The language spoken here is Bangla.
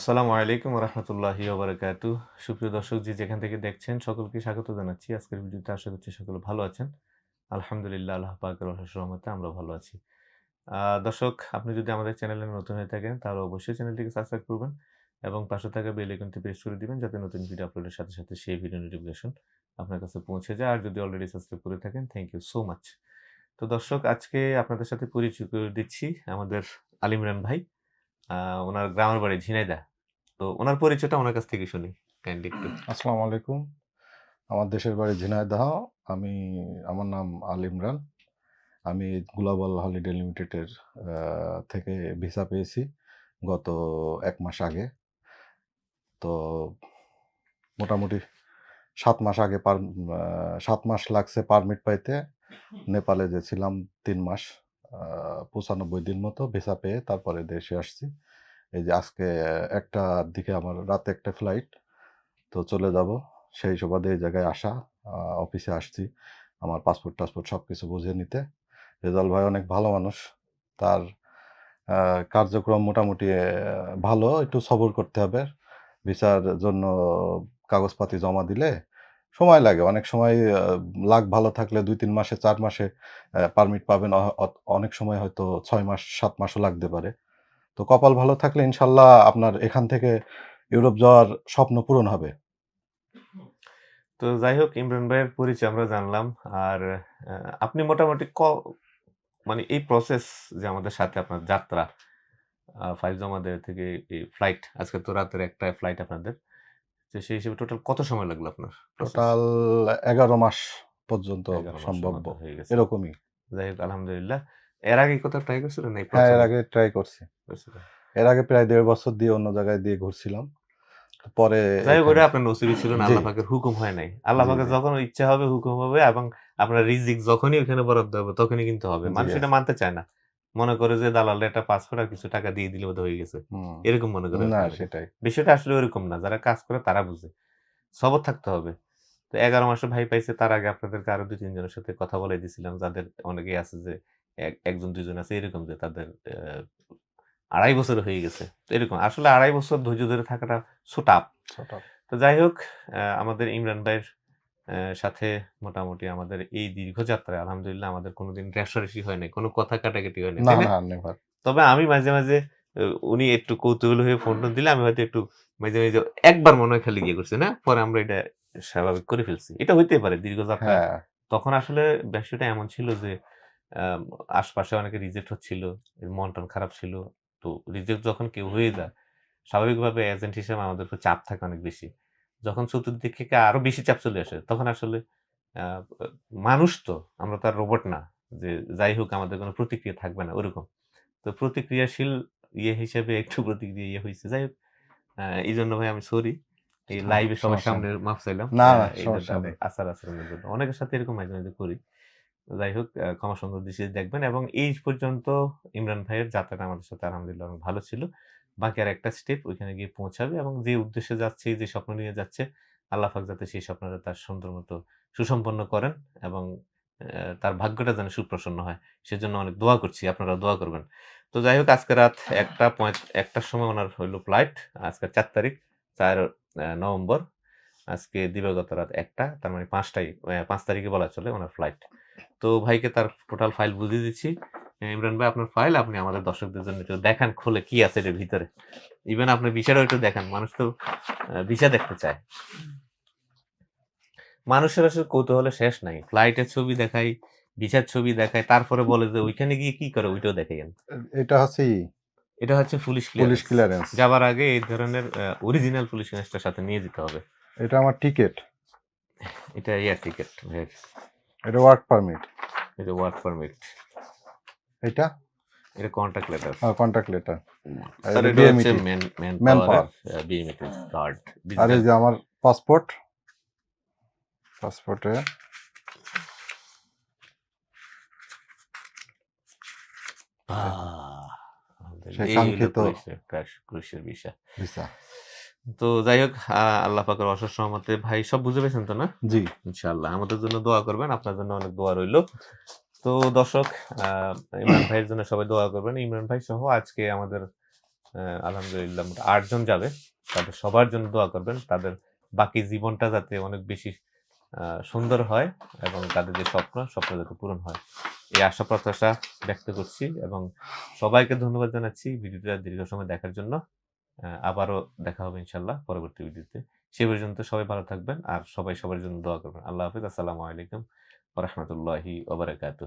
আসসালামু আলাইকুম রহমতুল্লাহি ওবরাকাতু। সুপ্রিয় দর্শক যে যেখান থেকে দেখছেন, সকলকে স্বাগত জানাচ্ছি। আজকের ভিডিওতে আশা করছি সকলে ভালো আছেন। আলহামদুলিল্লাহ, আল্লাহ পাকের অশেষ রহমতে আমরা ভালো আছি। দর্শক, আপনি যদি আমাদের চ্যানেলে নতুন হয়ে থাকেন, তাহলে অবশ্যই চ্যানেলটিকে সাবস্ক্রাইব করবেন এবং পাশে থাকা বেল আইকনটি প্রেস করে দিবেন, যাতে নতুন ভিডিও আপলোডের সাথে সাথে সেই ভিডিও নোটিফিকেশন আপনার কাছে পৌঁছে যায়। আর যদি অলরেডি সাবস্ক্রাইব করে থাকেন থ্যাংক ইউ সো মাচ তো দর্শক, আজকে আপনাদের সাথে পরিচয় করে দিচ্ছি আমাদের আলিমরান ভাই। ওনার গ্রামের বাড়ি ঝিনাইদা তো ওনার পরিচয়টা ওনার কাছ থেকে শুনি কাইন্ডলি একটু। আসসালামু আলাইকুম। আমার দেশের বাড়ি ঝিনাইদহ। আমি, আমার নাম আল ইমরান। আমি গ্লোবাল হলিডে লিমিটেডের থেকে ভিসা পেয়েছি গত এক মাস আগে। তো মোটামুটি সাত মাস আগে পার সাত মাস লাগছে পারমিট পাইতে। নেপালে যে ছিলাম তিন মাস পঁচানব্বই দিন মতো ভিসা পেয়ে তারপরে দেশে আসছি। এই যে আজকে একটা দিকে আমার রাতে একটা ফ্লাইট তো চলে যাব। সেই সুবাদে এই জায়গায় আসা অফিসে আসছি আমার পাসপোর্ট টাসপোর্ট সব কিছু বুঝিয়ে নিতে। রেজাল ভাই অনেক ভালো মানুষ। তার কার্যক্রম মোটামুটি ভালো। একটু সবর করতে হবে। ভিসার জন্য কাগজপাতি জমা দিলে সময় লাগে। অনেক সময় লাখ ভালো থাকলে দুই তিন মাসে, চার মাসে পারমিট পাবেন। অনেক সময় হয়তো ছয় মাস, সাত মাসও লাগতে পারে। তো কপাল ভালো থাকলে ইনশাল্লাহ আপনার এখান থেকে ইউরোপ যাওয়ার স্বপ্ন পূরণ হবে। তো যাই হোক ইমরান ভাইয়ের পরিচয় আমরা জানলাম। আর আপনি মোটামুটি ক মানে এই প্রসেস যে আমাদের সাথে আপনার যাত্রা ফাইভ জমা দেওয়া থেকে এই ফ্লাইট আজকে তো রাতের একটা ফ্লাইট আপনাদের তো সেই হিসেবে টোটাল কত সময় লাগল আপনার টোটাল এগারো মাস পর্যন্ত সম্ভব হয়ে গেছে। এরকমই। যাই হোক আলহামদুলিল্লাহ। এর আগে কোথাও ট্রাই করছিলেন হ্যাঁ এর আগে ট্রাই করছি। এর আগে প্রায় দেড় বছর দিয়ে অন্য জায়গায় দিয়ে ঘুরছিলাম। পরে যাই হোক ওটা আপনার নসিবই ছিল না আল্লাহ পাকের হুকুম হয় নাই। আল্লাহ পাকের যখন ইচ্ছা হবে হুকুম হবে এবং আপনার রিজিক যখনই ওখানে বরাদ্দ হবে তখনই কিন্তু হবে। মানুষ এটা মানতে চায় না। মনে করে যে দালাল একটা পাসপোর্ট আর কিছু টাকা দিয়ে দিলে হয়ে গেছে। এরকম মনে করে না সেটাই। বিষয়টা আসলে ওরকম না। যারা কাজ করে তারা বুঝে। সবর থাকতে হবে। তো এগারো মাসে ভাই পাইছে তার আগে আপনাদেরকে আরও দুই তিনজনের সাথে কথা বলে দিয়েছিলাম। যাদের অনেকেই আছে যে একজন দুইজন আছে এরকম যে তাদের আড়াই বছর হয়ে গেছে এরকম। আসলে আড়াই বছর ধৈর্য ধরে থাকাটা সুটাপ তো যাই হোক আমাদের ইমরান ভাইয়ের সাথে মোটামুটি আমাদের এই দীর্ঘ যাত্রায় আলহামদুলিল্লাহ আমাদের কোনোদিন রেশারেশি হয় নাই কোনো কথা কাটাকাটি হয় নাই তবে আমি মাঝে মাঝে উনি একটু কৌতূহল হয়ে ফোন টোন দিলে আমি হয়তো একটু মাঝে মাঝে একবার মনে হয় খালি গিয়ে করছি না? পরে আমরা এটা স্বাভাবিক করে ফেলছি। এটা হইতে পারে দীর্ঘ যাত্রা। হ্যাঁ। তখন আসলে ব্যবসাটা এমন ছিল যে আশপাশে অনেকে রিজেক্ট হচ্ছিল মন টন খারাপ ছিল। তো রিজেক্ট যখন কেউ হয়ে যায় স্বাভাবিকভাবে এজেন্ট হিসেবে আমাদের উপর চাপ থাকে অনেক বেশি। যখন চতুর্দিক থেকে আরও বেশি চাপ চলে আসে তখন আসলে মানুষ তো আমরা তো আর রোবট না যে যাই হোক আমাদের কোনো প্রতিক্রিয়া থাকবে না ওরকম। তো প্রতিক্রিয়াশীল ইয়ে হিসেবে একটু প্রতিক্রিয়া ইয়ে হয়েছে। যাই হোক এই জন্য ভাই আমি সরি এই হ্যাঁ, লাইভে সবার সামনে মাফ চাইলাম। না, নেই। আচার আচরণের জন্য। অনেকের সাথে এরকম মাঝে মাঝে করি। যাই হোক ক্ষমা সুন্দর দৃষ্টিতে দেখবেন এবং এই পর্যন্ত ইমরান ভাইয়ের যাত্রাটা আমাদের সাথে আলহামদুলিল্লাহ অনেক ভালো ছিল। বাকি আর একটা স্টেপ ওইখানে গিয়ে পৌঁছাবে এবং যে উদ্দেশ্যে যাচ্ছে, যে স্বপ্ন নিয়ে যাচ্ছে, আল্লাহ পাক যাতে সেই স্বপ্নটা তার সুন্দর মতো সুসম্পন্ন করেন এবং তার ভাগ্যটা যেন সুপ্রসন্ন হয়। সেজন্য অনেক দোয়া করছি আপনারা দোয়া করবেন। তো যাই হোক, আজকে রাত একটা পঁয়ত- একটার সময় ওনার হইল ফ্লাইট আজকে চার তারিখ, চার নভেম্বর। আজকে দিবাগত রাত একটা তার মানে পাঁচটাই পাঁচ তারিখে বলা চলে ওনার ফ্লাইট তো ভাইকে তার টোটাল ফাইল বুঝিয়ে দিচ্ছি। ইমরান ভাই আপনার ফাইল আপনি আমাদের দর্শকদের জন্য একটু দেখান খুলে কি আছে এটার ভিতরে। ইভেন আপনার বিষয়টাও একটু দেখান মানুষ তো ভিসা দেখতে চায়। মানুষের আসলে কৌতূহলে শেষ নাই। ফ্লাইটের ছবি দেখাই ভিসার ছবি দেখায় তারপরে বলে যে ওইখানে গিয়ে কি করে ওইটাও দেখে গেন এটা হচ্ছে এটা হচ্ছে পুলিশ পুলিশ ক্লিয়ারেন্স ক্লিয়ারেন্স যাবার আগে এই ধরনের অরিজিনাল পুলিশ ক্লিয়ারেন্সটার সাথে নিয়ে যেতে হবে। এটা আমার টিকিট এটা এয়ার টিকেট এটা ওয়ার্ক পারমিট এটা ওয়ার্ক পারমিট এটা? এটা কন্ট্যাক্ট লেটার হ্যাঁ কন্ট্যাক্ট লেটার স্যার এটা হচ্ছে. পাওয়ার বিএমএটি কার্ড আর এই যে আমার পাসপোর্ট পাসপোর্টে সেই কাঙ্ক্ষিত- বিষয় ভিসা তো যাই হোক আল্লাহ পাকের অশেষ রহমতে ভাই সব বুঝে পেয়েছেন তো না? জি। ইনশাআল্লাহ। আমাদের জন্য দোয়া করবেন। আপনার জন্য অনেক দোয়া রইল তো দর্শক ইমরান ভাইয়ের জন্য সবাই দোয়া করবেন। ইমরান ভাই সহ আজকে আমাদের আলহামদুলিল্লাহ ৮ জন যাবে। তাদের সবার জন্য দোয়া করবেন। তাদের বাকি জীবনটা যাতে অনেক বেশি সুন্দর হয় এবং তাদের যে স্বপ্ন, স্বপ্ন যাতে পূরণ হয়। এই আশা প্রত্যাশা ব্যক্ত করছি এবং সবাইকে ধন্যবাদ জানাচ্ছি ভিডিওটা দীর্ঘ সময় দেখার জন্য। আবারও দেখা হবে ইনশাল্লাহ পরবর্তী ভিডিওতে। সে পর্যন্ত সবাই ভালো থাকবেন আর সবাই সবার জন্য দোয়া করবেন। আল্লাহ হাফিজ আসসালামু আলাইকুম রহমতুল্লাহি ওবরাকাতু।